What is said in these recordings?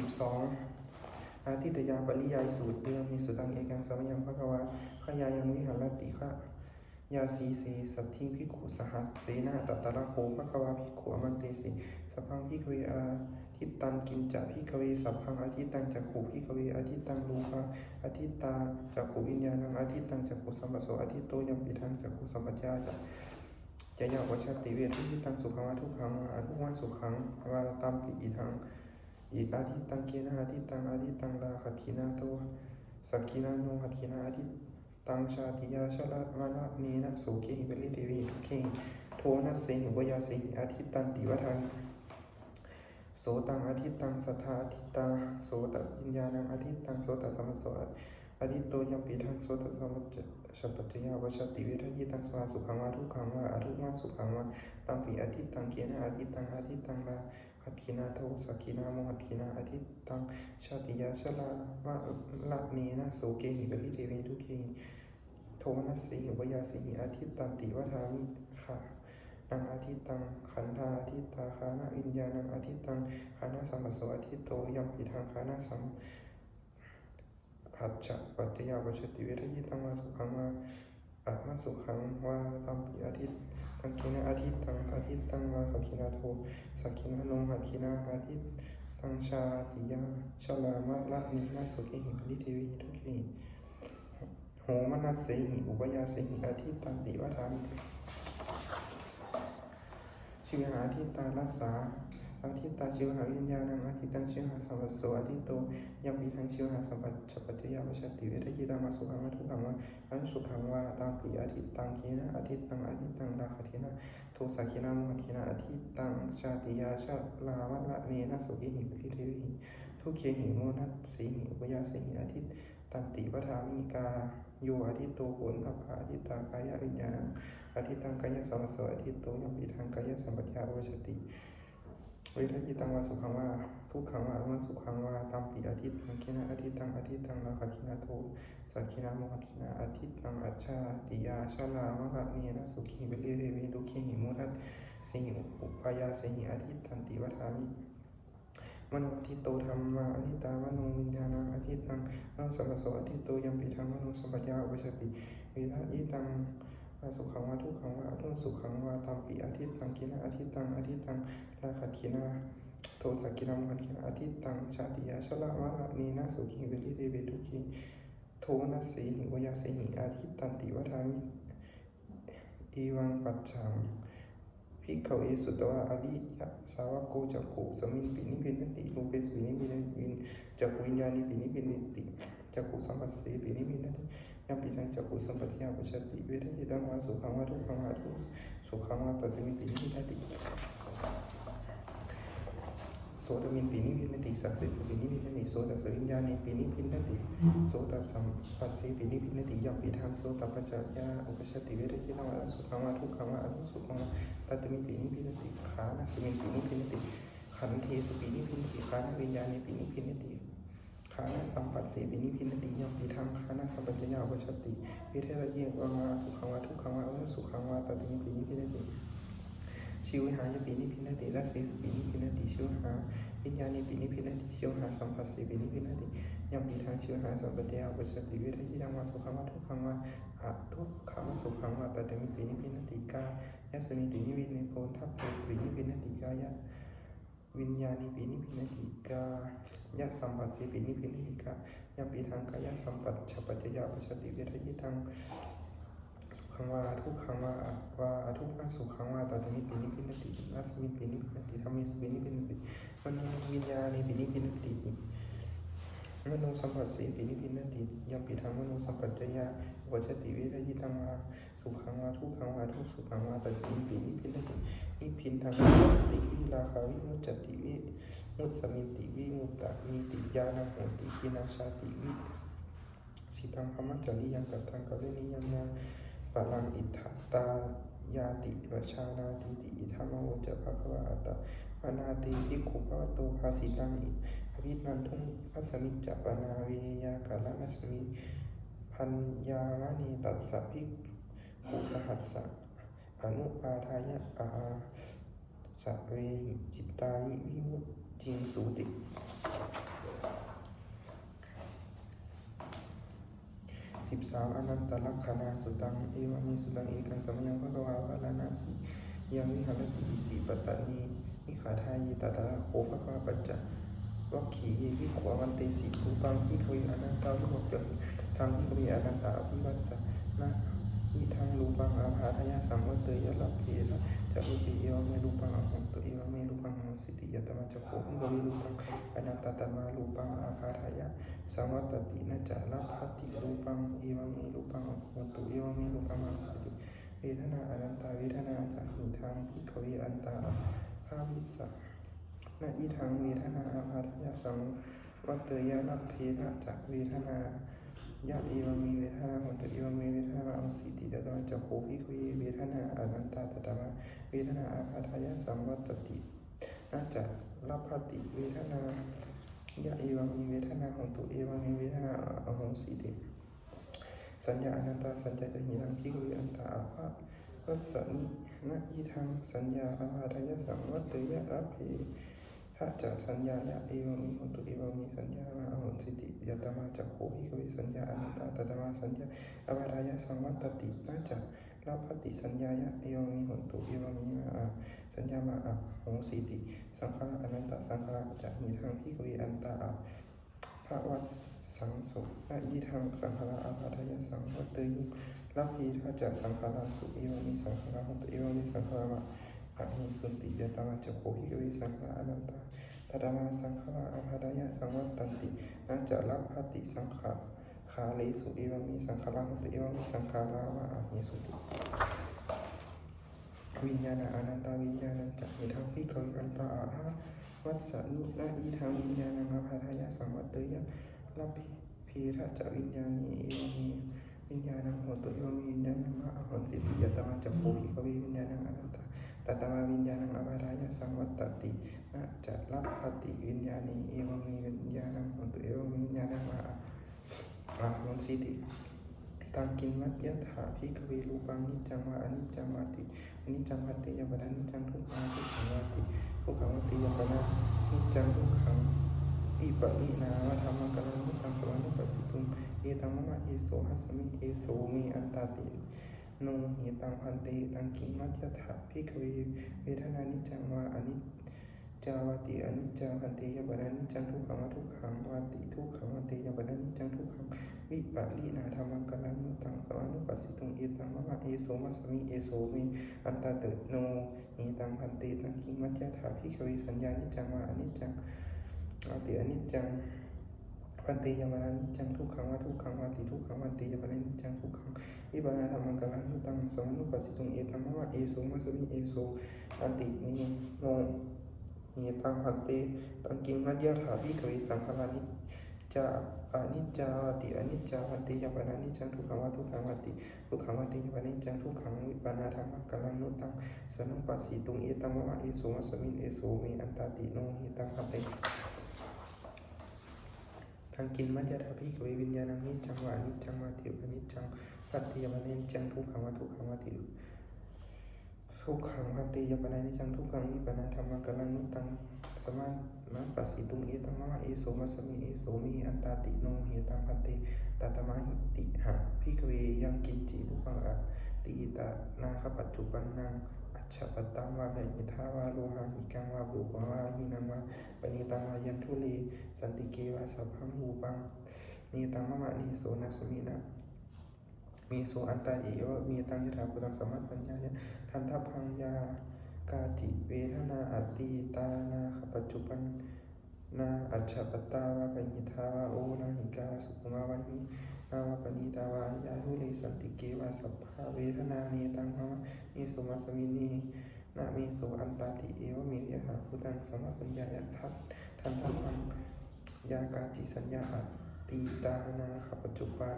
สิบสองอาทิตยาปริยายสูตรเดือมีสุตังเอกังสมยังพระกวาขยายังวิหารติขะยาสีเสสัตถิพิขุสหัสเสนาตัตตระโคพระกวาพิขุอมันเตสิสพังพิกเวอาทิตตังกินจะพิกเวสัพพังอาทิตังจักขุพิกเวอาทิตังลูกาอาทิตตาจักขุวิญญาณังอาทิตังจักขุสัมปโสอาทิตโตยัมปิทังจักขุสัมปจจาจะจะยาววัชติเวทุกิตังสุขังวาทุกขังอาทุกวาสุขังวาตามปิอิทัง อิอาทิตังเกนะอาทิตังอาทิตังลาขัตินาโตสักขินาโนขัตินาอาทิตังชาติยาชละมานะเนนะโสเกหิเบลิเทวีทุกเขโทนะเสหิวยาเสหิอาทิตันติวทังโสตังอาทิตังสัทธาอาทิตาโสตวิญญาณังอาทิตังโสตสัมมโสอา ทิตโตยัมปิทังโสตสัมมจสัพพะยาวชติเวทยิตังสวาสุขังวาทุขังวาอาทุกวาสุขังวาตัมปิอาทิตตังเกนะอาทิตตังอาทิตตังลาหัตถินาโทสักขินาโมหัตถินาอาทิตตังชาติยาชลาวะละเนนะโสเกหิบลิเทเวทุเกหิโทนัสสีหิวยาสีหิอาทิตตันติวัฏามิขานังอาทิตตังขันธาอาทิตตาคานาวิญญาณังอาทิตตังคานาสัมปโสอาทิตโตยัมปิทังคานาสัม ผัสสะปัจจยาวัชติเวทยิตังวาสุขังวาอะมาสุขังวาตัมปิอาทิตตังกินาอาทิตตังอาทิตตังลาขคินาโทสักินาโนหักขินาอาทิตตังชาติยาชลามะละนินาสุเกหิปริเทวีทุกขีโหมนัสเสหิอุปยาเสหิอาทิตตันติวัฏามิชิวหาอาทิตตารักษา อาทิตตาชิวหาวิญญาณังอาทิตตังชิวหาสัมปัสโสอาทิตโตยัมปีทังชิวหาสัมปัชปัจจยาวัชติเวทยิตังมาสุขังมาทุขังวาอันสุขังวาตามปีอาทิตตังเกนะอาทิตตังอาทิตตังลาขทินาโทสักินามุหัตถินาอธิตตังชาติยาชาลาวัละเนนะสุขิหิปิเทวิหิทุกเคหิโมนัสสีหิอุปยาสีหิอาทิตตันติวัฏามิกาโยอาทิตโตโหนอภาอาทิตตากายวิญญาณังอาทิตตังกายสัมปโสอาทิตโตยัมปิทังกายสัมปชาอุปชติ เวทยิตังวาสุขังวาทุกขังวาอวสุขังวาตัมปิอาทิตตังเคนะอาทิตตังอาทิตตังลาขคินาโทสักขินาโมหัตถินาอาทิตตังอัจฉาติยาชาลามะระเนนะสุขีเวเรเรเวดุขีหิมุทัสสิหิอุปายาสิหิอาทิตตันติวัฏามิมโนอาทิตโตธรรมาอาทิตตามโนวิญญาณังอาทิตตังมโนสัมปโสอาทิตโตยัมปิทังมโนสัมปยาอุปชติเวทะยิตัง วาสุขังวาทุกขังวาอนุสุขังวาตัมปิอาทิตตังกินะอาทิตตังอาทิตตังลาขัดขินาโทสักขินามุขัดขินาอาทิตตังชาติยาชลามะระเนนะสุขีเวริเรเวดุขีโทนัสสีหิวยาสีหิอาทิตตันติวัฏามิอีวังปัจฉังพิกขเวสุตวะอริยสาวกโกจักขุสมิงปินิพินติรูเปสุปินิพินวินจักขุวิญญาณิปินิพินติจักขุสัมปัสสีปินิพินติ ยัมปิทังจักขุสัมปติยาปัชติเวทยิตังวาสุขังวาทุกขังวาทุสุขังวาตัตมิปินิพินติโสตมินปีนิพินติสักสิสปีนิพินติโสตสวิญญาณิปีนิพินติโสตสัมปัสสีปีนิพินติยัมปีธรรมโสตปัจจยาอุปชติเวทจิตวะสุขังวะทุกขังวะอนุานะสมินปีนิพินติขันเทสุปีนิพินติขานะวิญญาณิปีนิพินติขานะสัมปัสสีปีนิพินติยมปีธรรมขานะสัมปัจจยาอุปชติเวทระเยวะสุขังวะทุกขังวะอนุสุขังวะตัตมิปีนิพินติชิวหายปีนิพินติละสีสปีนิพินติชิวหาวิญญาณิปีนิพินติชิวหาสัมปัสสีปีนิพินติยมปีทางชิวหาสัมปติยาอุปสติเวทยิดังวาสุขังวาทุกขังวาอะทุกขังวาสุขังวาตัดมิปีนิพินติกายะสมิปีนิพินิโพนทัพเพปีนิพินติกายะ วิญญาณิปีนิพินติกายะสัมปัสสีปีนิพินติกายัมปีทางกายะสัมปัชปัจจยาอุปสติเวทยิดังขังวาทุกขังวาวาทุกขังสุขังวาตัตมิปินิพินตินัสมิปินิพินติธรรมิสปินิพินติมโนวิญญาณิปินิพินติมโนสัมปัสสีปินิพินติยัมปิทังมโนสัมปัจจยาวัชติวิรยิตังวาสุขังวาทุกขังวาทุกสุขังวาตัตมิปินิพินติ นิพินทังติวิลาคาวิมุจติวิมุตสมิติวิมุตตะมีติญาณโหติคินาชาติวิสิตังพมัจจริยังกัตตังกเวนิยังนาปะลังอิทธตายาติวชานาติติอิทัมโวจะภะคะวะอัตตะปนาติภิกขุภวโตภาสิตังอิอภินันทุงอัสมิจจปนาเวยากาลนัสมิพัญญาวานีตัสสะภิกขุสหัสสะ อนุปาทายะอาสัเวหิจิตานิวิวจิงสูติ สิบสามอนันตลักษณะสุตัง เอวามีสุตังเอกันสมยังพระกวาวาลานาสียังวิหารติสีปตานีมิขาทายีตาตาโคภะวาปัจจวัคขีเยวิขวาวันเตสีภูปังพิคุยอนันตาวิหกจนทางพิคุยอนันตาวิวัสสนะ นิทังรูปังอาภาทายาสัมวัตเตยะลัพเพนะจะรูปีเอวเมรูปังอหงตุเอวเมรูปังอหังสิติยตมาจะโคพิทวีรูปังอนันตตมารูปังอาภาทายาสังวัตตินะจะรับพัติรูปังเอวังมีรูปังโหตุเอวังมีรูปังอังสิติเวทนาอนันตาเวทนาจะหิทางพิกเวอันตาภาวิสะนะอีทางเวทนาอาภาทยาสังวัตเตยานัพเพนะจะเวทนา ยะเอวมีเวทนาโหตุเอวมีเวทนาอังสิติตตวันจะโคพิกเวเวทนาอนันตาตตมะเวทนาอาภาทยาสังวัตตินะจะรับพติเวทนายะเอวมีเวทนาของตุเอวมีเวทนาอโหสิติสัญญาอนันตาสัญญาจะหิรังพิกเวอันตาอาภาวัสสนินะอีทางสัญญาอาภาทายสังวัตเตยะรับเพ ถ้าจะสัญญายะเอวมีของตุเอวมีสัญญามาอโหสิติยตมาจะโคพิกเวสัญญาอนันตาตตมาสัญญาอาภาทายสังวัตติน่าจะรับปฏิสัญญายะเอวมีของตุเอวมีมาอาสัญญามาอาโหสิติ สังขารอนันตสังขารจะมีทางที่กวีอันตาอาพระวัดสังสุและยีทางสังขารอาภาทยสังวัตเตยุรับพีถ้าจะสังขารสุเอวมีสังขารหุตเอวมีสังขารมา อะหิสุติยตมาจะโคหิกวีสังขาอนันตาตตมาสังขาอาภาทยสังวัตตันติน่าจะรับพติสังขารคาเลสุเอวมีสังขารหุตเอวมีสังขาราวะอะหิสุติวิญญาณอนันตาวิญญาณจักมีทางพิกรอันตาอาหาวัสสนิและอีทางวิญญาณมาภาทายาสังวัตเตยะรับพีระจะวิญญาณีเอวมีวิญญาณโหตุโยมีวิญญาณมาอหนสิติยตมาจักโคภิกวิวิญญาณอนันตาตัตมาวิญญาณอภาทายาสังวันจะรับปฏิวิญญาณีเอวมีวิญญาณโหตุเอวมีวิญญาณมาอนันตา พิกเวรูปังนิจจังวาอนิจจังวาติอนิจจังวัตติยปนานิจจังทุกขังทุกขังวาติ ทุกขังวัตติยปนานิจจังทุกขังอิตังสวรรค์ปันติตังกิมัตยัตถาพิกเวเวทนานิจังวาอนิจจาวติอนิจจาพันเตยปนานิจังทุกขังวาทุกขังวาติทุกขังวัตติยปนานิจังทุกขังวิปะลีนาธรรมังกัลมุตังสวานุปัสสิตุงเอตังมะมะเอโสมัสมิเอโสมิอันตาเตโนหิตังพันเตตังคิมัจยะถาพิกเวสัญญานิจังวาอนิจจังอาติอนิจจัง พันเตยานานิจจังทุกขังว่าทุกขังวาติทุกขังวันเตยมานานิจจังทุกขังวิปะนาธรรมังกัลมุตังสวานุปัสสิตุงเอตังมะมะเอโสมัสสมิเอโสอันตินิโนหิตังพันเตตังคิมัจยะถาพิกเวสังขารนิจจะอนิจจาวติอนิจจาวันติยปนานิจจังทุกขังวัทุกขังวัติทุกขังวัติยปนิจจังทุกขังวิปนาธรรมกัลลังนุตังสนุปัสสีตุงเอตังวะเอโสมัสมินเอโสมีอันตติโนหิตังคัตเต ทังกินมัจยาภิกเววิญญาณนิจังวะอนิจังวาติอนิจังปัตติยปนิจังทุกขังวัทุกขังวัติทุกขังวัติยปนานิจังทุกขังวิปนาธรรมกัลลังนุตังสมานัปัสสิตุงเอตังมะเอโสมัสมิเอโสมีอันตาติโนเหตังพันเตตัตมะหิติหะพิกเวยังกินจิทุปังอะติอิตานาคปัจจุปันนัง ฉปตังวาเหิทาวาโลหะหิกังวาบุวาวาหินังวาปณิตังวายันทุเลสันติเกวาสัพพังรูปังนีตังมะมะนีโสนัสมินะมีโสอันตาเอวะมีตังยถาภูตังสมัตปัญญายะทันทพังยากาจิเวทนาอติตานาขปัจจุบันนาอัจฉปตาวาปหิทาวาโอนาหิกาสุขมาวาหิ นาวาปณิตาวายาทุเลสันติเกวาสัพพะเวทนาเนตังมะมีสุมาสมินีนามีสุอันตาติเอวมียหาพุตังสมปัญญายทัตทันทัพังยากาจิสัญญาติตานาขปัจจุบัน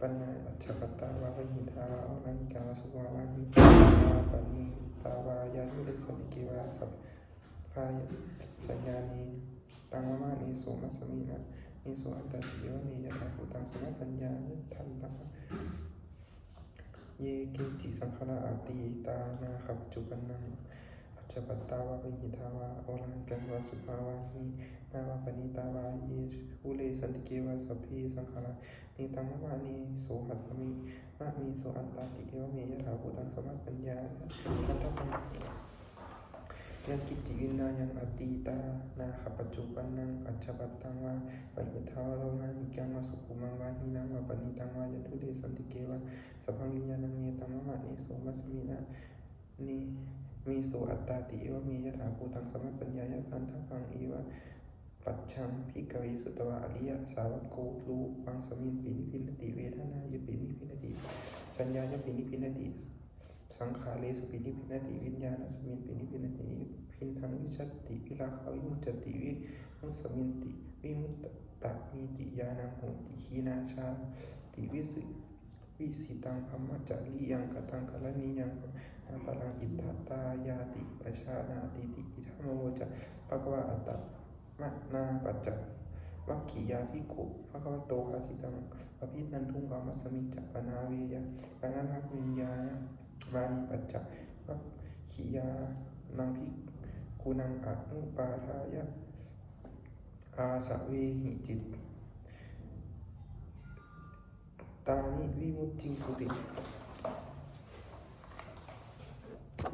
ปัญญาอัจฉปตาวาปหิทาวาอนาหิกาสุขมาวาหินาวาปณิตาวายานุเดสันติเกวาสัพพาสัญญานีตังมะมานีโสมัสสมินะ นีโสอันตติโยนียะถาภูตังสมปัญญาทันตะเยเกจิสังขารอาติตานาขับจุปันนังอัจปัตตาวะปหิทาวะโอรังกังวะสุภาวะหินาวะปณิตาวะเยอุเลสันติเกวะสัพพีสังขารานิตังวะนีโสหัสมิมะมีโสอันตติเอวเมยถาภูตังสมัปปัญญาอัตตปัง ยังกิจจิวินนายังอตีตา นาขปัจจุปันนังอัจฉปัตตังวะปหิทาวะโลมาหิกังวะสุขุมังวะหินังวะปณิตังวะยทุเดสันติเกวะสัพพังวิญญาณังเยตังวะนิโสมัสมินะนี่มีโสอัตตาติเอวมียถาภูตังสมัปปัญญายะพันธพังอีวะปัจฉังพิกเวสุตวะอริยสาวกโกรูปังสมินปินิพินติเวทนายปินิพินติสัญญายปินิพินติ สังขาเลสปินิพินติวิญญาณสมินปินิพินติพินทังวิชติวิลาภวิมุจติวิมุสมินติวิมุตตะมีติยานังโหติขีนาชาติวิสุวิสิตังพัมมจาริยังกตังกะละนิยังนาปรังอิทธตายาติปชานาติติอิทัมโมจะภะคะวะอัตตะมะนาปัจจวัคคียาภิกขุภะควะโตคาสิตังปะพินันทุงกามัสมิจจปนาเวยะปะนันทักวิญญาณ มานิปัจจวัคคียานังภิกขุนังอนุปาทายะอาสะเวหิจิตตานิวิมุตติสุติ